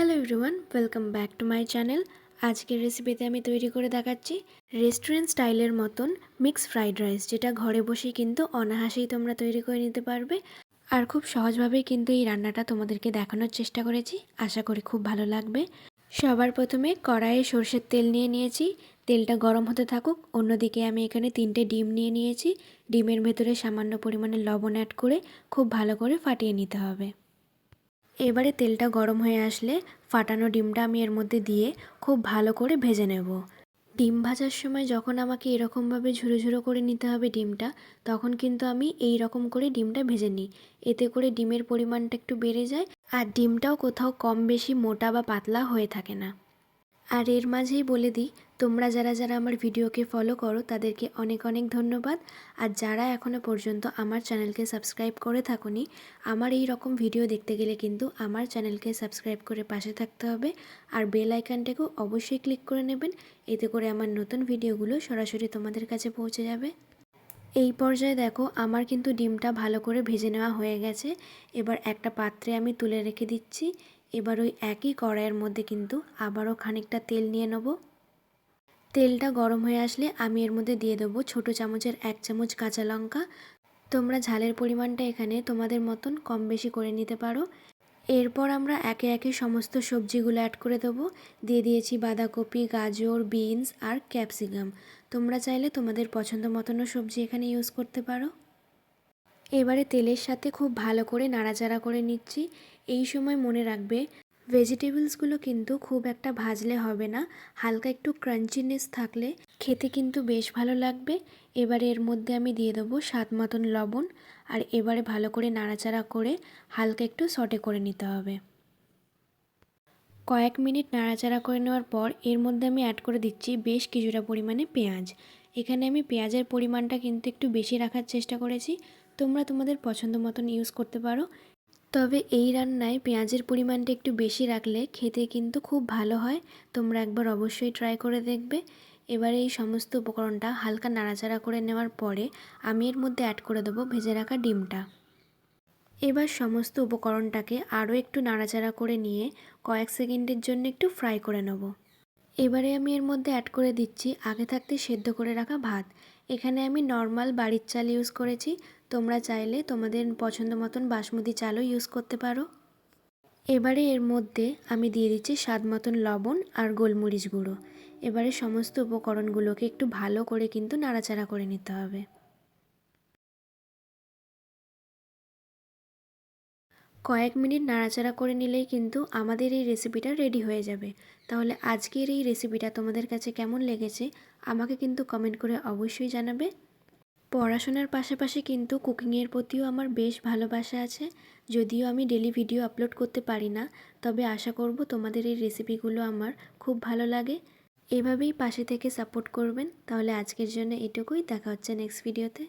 Hello everyone welcome back to my channel আজকের রেসিপিতে আমি তৈরি করে দেখাচ্ছি রেস্টুরেন্ট স্টাইলের মতন মিক্স ফ্রাইড রাইস যেটা ঘরে বসেই কিন্তু অনাহাসেই তোমরা তৈরি করে নিতে পারবে। আর খুব সহজভাবেই কিন্তু এই রান্নাটা তোমাদেরকে দেখানোর চেষ্টা করেছি, আশা করি খুব ভালো লাগবে। সবার প্রথমে কড়াইয়ে সর্ষের তেল নিয়ে নিয়েছি, তেলটা গরম হতে থাকুক, অন্যদিকে আমি এখানে তিনটে ডিম নিয়ে নিয়েছি। ডিমের ভেতরে সামান্য পরিমাণে লবণ অ্যাড করে খুব ভালো করে ফাটিয়ে নিতে হবে। এবারে তেলটা গরম হয়ে আসলে ফাটানো ডিমটা আমি এর মধ্যে দিয়ে খুব ভালো করে ভেজে নেব। ডিম ভাজার সময় যখন আমাকে এরকমভাবে ঝুরো ঝুরো করে নিতে হবে ডিমটা, তখন কিন্তু আমি এই রকম করে ডিমটা ভেজে নিই। এতে করে ডিমের পরিমাণটা একটু বেড়ে যায় আর ডিমটাও কোথাও কম বেশি মোটা বা পাতলা হয়ে থাকে না। আর এর মাঝেই বলে দিই, তোমরা যারা যারা আমার ভিডিওকে ফলো করো, তাদেরকে অনেক অনেক ধন্যবাদ। আর যারা এখনও পর্যন্ত আমার চ্যানেলকে সাবস্ক্রাইব করে থাকুনি, আমার এই রকম ভিডিও দেখতে গেলে কিন্তু আমার চ্যানেলকে সাবস্ক্রাইব করে পাশে থাকতে হবে। আর বেল আইকনটাকেও অবশ্যই ক্লিক করে নেবেন, এতে করে আমার নতুন ভিডিওগুলো সরাসরি তোমাদের কাছে পৌঁছে যাবে। এই পর্যায়ে দেখো, আমার কিন্তু ডিমটা ভালো করে ভেজে নেওয়া হয়ে গেছে। এবার একটা পাত্রে আমি তুলে রেখে দিচ্ছি। এবার ওই একই কড়াইয়ের মধ্যে কিন্তু আবারও খানিকটা তেল নিয়ে নেব। তেলটা গরম হয়ে আসলে আমি এর মধ্যে দিয়ে দেবো ছোটো চামচের এক চামচ কাঁচা লঙ্কা। তোমরা ঝালের পরিমাণটা এখানে তোমাদের মতন কম বেশি করে নিতে পারো। এরপর আমরা একে একে সমস্ত সবজিগুলো অ্যাড করে দেবো। দিয়ে দিয়েছি বাঁধাকপি, গাজর বিনস আর ক্যাপসিকাম তোমরা চাইলে তোমাদের পছন্দ মতনও সবজি এখানে ইউজ করতে পারো। এবারে তেলের সাথে খুব ভালো করে নাড়াচাড়া করে নিচ্ছি। এই সময় মনে রাখবে, ভেজিটেবলসগুলো কিন্তু খুব একটা ভাজলে হবে না, হালকা একটু ক্রাঞ্চিনেস থাকলে খেতে কিন্তু বেশ ভালো লাগবে। এবারে এর মধ্যে আমি দিয়ে দেবো স্বাদ মতন লবণ, আর এবারে ভালো করে নাড়াচাড়া করে হালকা একটু সটে করে নিতে হবে। কয়েক মিনিট নাড়াচাড়া করে নেওয়ার পর এর মধ্যে আমি অ্যাড করে দিচ্ছি বেশ কিছুটা পরিমাণে পেঁয়াজ। এখানে আমি পেঁয়াজের পরিমাণটা কিন্তু একটু বেশি রাখার চেষ্টা করেছি, তোমরা তোমাদের পছন্দ মতন ইউজ করতে পারো। তবে এই রান্নায় পেঁয়াজের পরিমাণটা একটু বেশি রাখলে খেতে কিন্তু খুব ভালো হয়। তোমরা একবার অবশ্যই ট্রাই করে দেখবে। এবারে এই সমস্ত উপকরণটা হালকা নাড়াচাড়া করে নেওয়ার পরে আমি এর মধ্যে অ্যাড করে দেবো ভেজে রাখা ডিমটা। এবার সমস্ত উপকরণটাকে আরও একটু নাড়াচাড়া করে নিয়ে কয়েক সেকেন্ডের জন্য একটু ফ্রাই করে নেব। এবারে আমি এর মধ্যে অ্যাড করে দিচ্ছি আগে থাকতে সেদ্ধ করে রাখা ভাত। এখানে আমি নর্মাল বাড়ির চাল ইউজ করেছি। তোমরা চাইলে তোমাদের পছন্দ মতন বাসমতি চালও ইউজ করতে পারো। এবারে এর মধ্যে আমি দিয়ে দিচ্ছি স্বাদ মতন লবণ আর গোলমরিচ গুঁড়ো। এবারে সমস্ত উপকরণগুলোকে একটু ভালো করে কিন্তু নাড়াচাড়া করে নিতে হবে। কয়েক মিনিট নাড়াচাড়া করে নিলেই কিন্তু আমাদের এই রেসিপিটা রেডি হয়ে যাবে। তাহলে আজকের এই রেসিপিটা তোমাদের কাছে কেমন লেগেছে, আমাকে কিন্তু কমেন্ট করে অবশ্যই জানাবে। পড়াশোনার পাশাপাশি কিন্তু কুকিংয়ের প্রতিও আমার বেশ ভালোবাসা আছে। যদিও আমি ডেলি ভিডিও আপলোড করতে পারি না, তবে আশা করব তোমাদের এই রেসিপিগুলো আমার খুব ভালো লাগে। এভাবেই পাশে থেকে সাপোর্ট করবেন। তাহলে আজকের জন্য এটুকুই। দেখা হচ্ছে নেক্সট ভিডিওতে